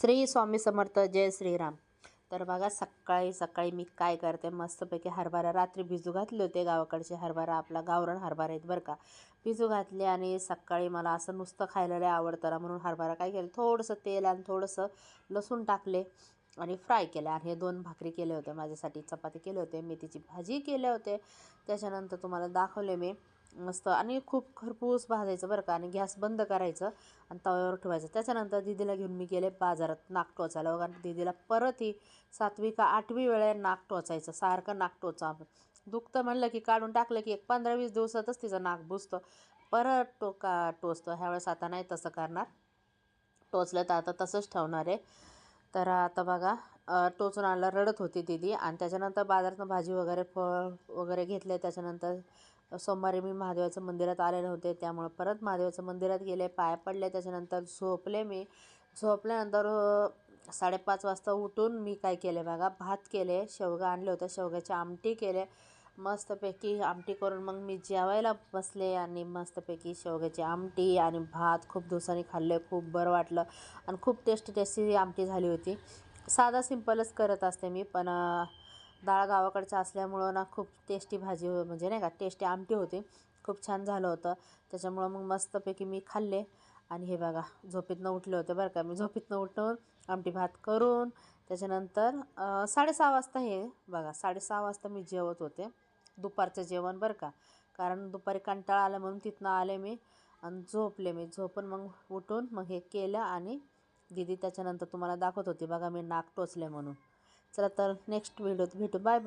श्री स्वामी समर्थ जय श्रीराम. तर बघा सकाळी सकाळी मी काय करते? मस्तपैकी हरभरा रात्री भिजू घातले होते गावाकडचे हरभरा. आपला गावरण हरभरा आहेत बरं का. भिजू घातले आणि सकाळी मला असं नुसतं खायला लय आवडतं. म्हणून हरभरा काय केलं? थोडंसं तेल आणि थोडंसं लसूण टाकले आणि फ्राय केले. आणि हे दोन भाकरी केले होते माझ्यासाठी. चपाती केले होते मेथीची भाजी केले होते. त्याच्यानंतर तुम्हाला दाखवले मी. मस्त. आणि खूप खरपूस भाजायचं बरं का. आणि गॅस बंद करायचं आणि तव्यावर ठेवायचं. त्याच्यानंतर दिदीला घेऊन मी गेले बाजारात नाक टोचायला. वगैरे दिदीला परत ही सातवी का आठवी वेळा नाक टोचायचं. सारखं नाक टोचा दुखतं म्हणलं की काढून टाकलं की एक पंधरा वीस दिवसातच तिचं नाक बुजतं. परत टोका टोचतं. ह्यावेळेस आता नाही तसं करणार. टोचलं तर आता तसंच ठेवणार आहे. तर आता बघा टोचून आणला रडत होती दिदी. आणि त्याच्यानंतर बाजारातनं भाजी वगैरे फळ वगैरे घेतले. त्याच्यानंतर सोमवारी मी महादेवाच्या मंदिरात आले नव्हते त्यामुळं परत महादेवाच्या मंदिरात गेले पाय पडले. त्याच्यानंतर झोपले मी. झोपल्यानंतर साडेपाच वाजता उठून मी काय केले बघा भात केले शेवगा आणले होते शेवग्याची आमटी केले. मस्तपैकी आमटी करून मग मी जेवायला बसले आणि मस्तपैकी शेवग्याची आमटी आणि भात खूप दिवसांनी खाल्ले खूप बरं वाटलं आणि खूप टेस्टी टेस्टी आमटी झाली होती. साधा सिंपलच करत असते मी पण डाळ गावाकडचं असल्यामुळं ना खूप टेस्टी भाजी म्हणजे नाही का टेस्टी आमटी होती. खूप छान झालं होतं. त्याच्यामुळं मग मस्तपैकी मी खाल्ले. आणि हे बघा झोपेतनं उठले होते बरं का. मी झोपेतनं उठून आमटी भात करून त्याच्यानंतर साडेसहा वाजता हे बघा साडेसहा वाजता मी जेवत होते. दुपारचं जेवण बरं का. कारण दुपारी कंटाळा आला म्हणून तिथनं आले मी आणि झोपले मी. झोपून मग उठून मग हे केलं आणि दिदी त्याच्यानंतर तुम्हाला दाखवत होती. बघा मी नाक टोचले म्हणून. चला तर नेक्स्ट व्हिडिओत भेटू. Bye bye